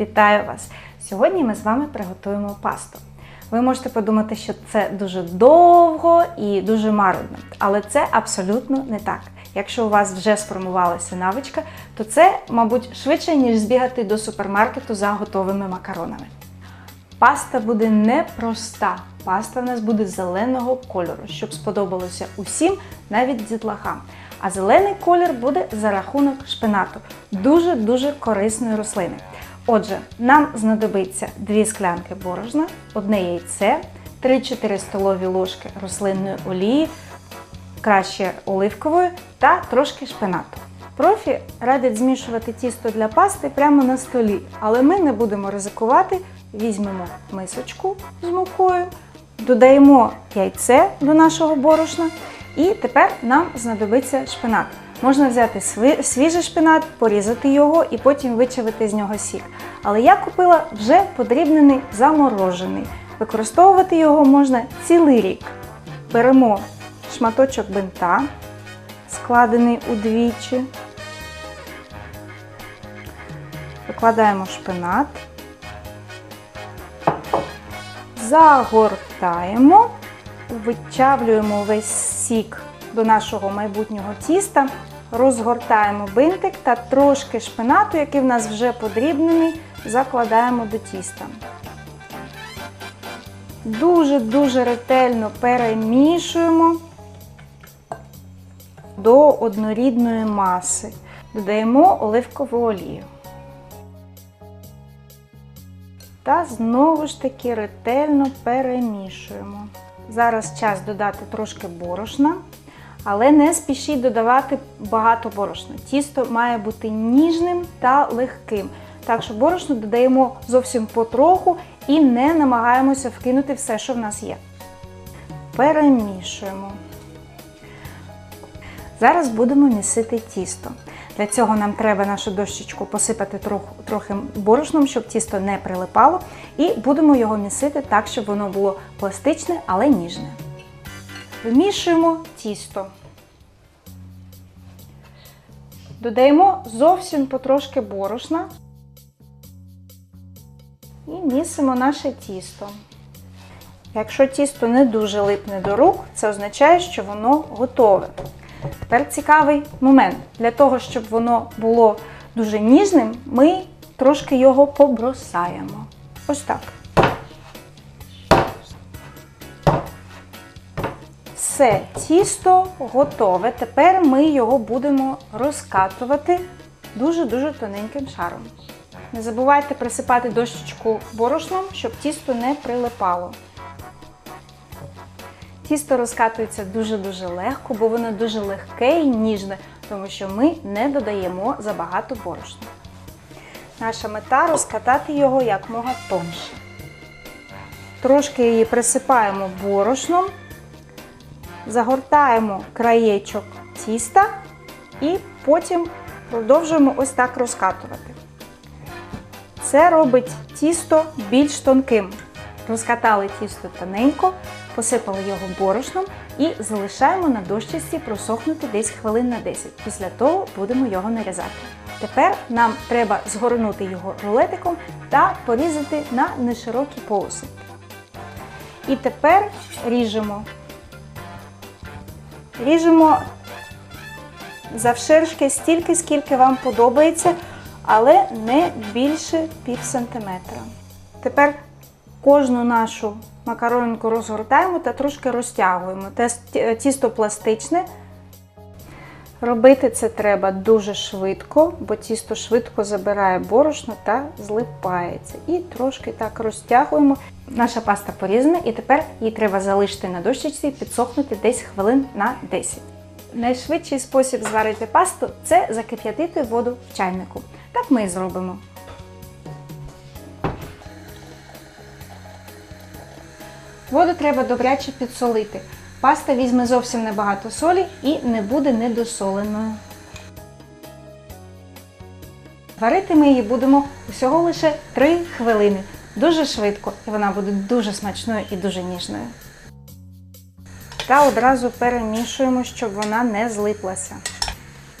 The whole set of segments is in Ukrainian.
Вітаю вас! Сьогодні ми з вами приготуємо пасту. Ви можете подумати, що це дуже довго і дуже марудно, але це абсолютно не так. Якщо у вас вже сформувалася навичка, то це, мабуть, швидше, ніж збігати до супермаркету за готовими макаронами. Паста буде непроста. Паста в нас буде зеленого кольору, щоб сподобалося усім, навіть дітлахам. А зелений колір буде за рахунок шпинату. Дуже-дуже корисної рослини. Отже, нам знадобиться 2 склянки борошна, одне яйце, 3-4 столові ложки рослинної олії, краще оливкової та трошки шпинату. Профі радять змішувати тісто для пасти прямо на столі, але ми не будемо ризикувати. Візьмемо мисочку з мукою, додаємо яйце до нашого борошна, і тепер нам знадобиться шпинат. Можна взяти свіжий шпинат, порізати його і потім вичавити з нього сік. Але я купила вже подрібнений заморожений. Використовувати його можна цілий рік. Беремо шматочок бинта, складений удвічі, викладаємо шпинат, загортаємо, вичавлюємо весь сік до нашого майбутнього тіста, розгортаємо бинтик та трошки шпинату, який в нас вже подрібнений, закладаємо до тіста. Дуже-дуже ретельно перемішуємо до однорідної маси. Додаємо оливкову олію. Та знову ж таки ретельно перемішуємо. Зараз час додати трошки борошна, але не спішіть додавати багато борошна. Тісто має бути ніжним та легким. Так що борошно додаємо зовсім потроху і не намагаємося вкинути все, що в нас є. Перемішуємо. Зараз будемо місити тісто. Для цього нам треба нашу дощечку посипати трохи, трохи борошном, щоб тісто не прилипало. І будемо його місити так, щоб воно було пластичне, але ніжне. Вмішуємо тісто. Додаємо зовсім потрошки борошна і місимо наше тісто. Якщо тісто не дуже липне до рук, це означає, що воно готове. Тепер цікавий момент. Для того, щоб воно було дуже ніжним, ми трошки його побросаємо. Ось так. Все, тісто готове. Тепер ми його будемо розкатувати дуже-дуже тоненьким шаром. Не забувайте присипати дощечку борошном, щоб тісто не прилипало. Тісто розкатується дуже-дуже легко, бо воно дуже легке і ніжне, тому що ми не додаємо забагато борошна. Наша мета розкатати його якмога тонше. Трошки її присипаємо борошном, загортаємо краєчок тіста і потім продовжуємо ось так розкатувати. Це робить тісто більш тонким. Розкатали тісто тоненько, посипали його борошном і залишаємо на дощечці просохнути десь хвилин на 10. Після того будемо його нарізати. Тепер нам треба згорнути його рулетиком та порізати на неширокі полоси. І тепер ріжемо. Ріжемо завширшки стільки, скільки вам подобається, але не більше пів сантиметра. Тепер кожну нашу макаронку розгортаємо та трошки розтягуємо. Тісто пластичне. Робити це треба дуже швидко, бо тісто швидко забирає борошно та злипається. І трошки так розтягуємо. Наша паста порізана, і тепер її треба залишити на дощечці, підсохнути десь хвилин на 10. Найшвидший спосіб зварити пасту це закип'ятити воду в чайнику. Так ми і зробимо. Воду треба добряче підсолити. Паста візьме зовсім небагато солі і не буде недосоленою. Варити ми її будемо усього лише 3 хвилини. Дуже швидко, і вона буде дуже смачною і дуже ніжною. Та одразу перемішуємо, щоб вона не злиплася.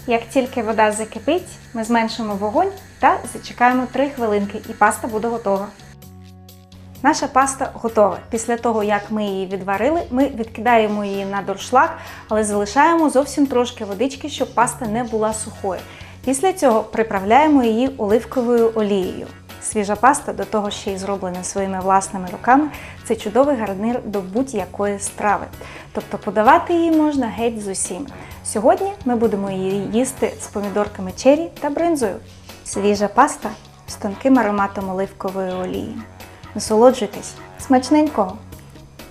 Як тільки вода закипить, ми зменшимо вогонь та зачекаємо 3 хвилинки, і паста буде готова. Наша паста готова. Після того, як ми її відварили, ми відкидаємо її на дуршлаг, але залишаємо зовсім трошки водички, щоб паста не була сухою. Після цього приправляємо її оливковою олією. Свіжа паста, до того ще й зроблена своїми власними руками, це чудовий гарнир до будь-якої страви. Тобто подавати її можна геть з усім. Сьогодні ми будемо її їсти з помідорками чері та бринзою. Свіжа паста з тонким ароматом оливкової олії. Насолоджуйтесь смачненького!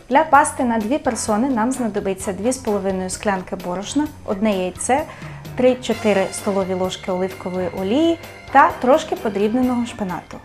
Для пасти на дві персони нам знадобиться 2,5 склянки борошна, одне яйце, 3-4 столові ложки оливкової олії та трошки подрібненого шпинату.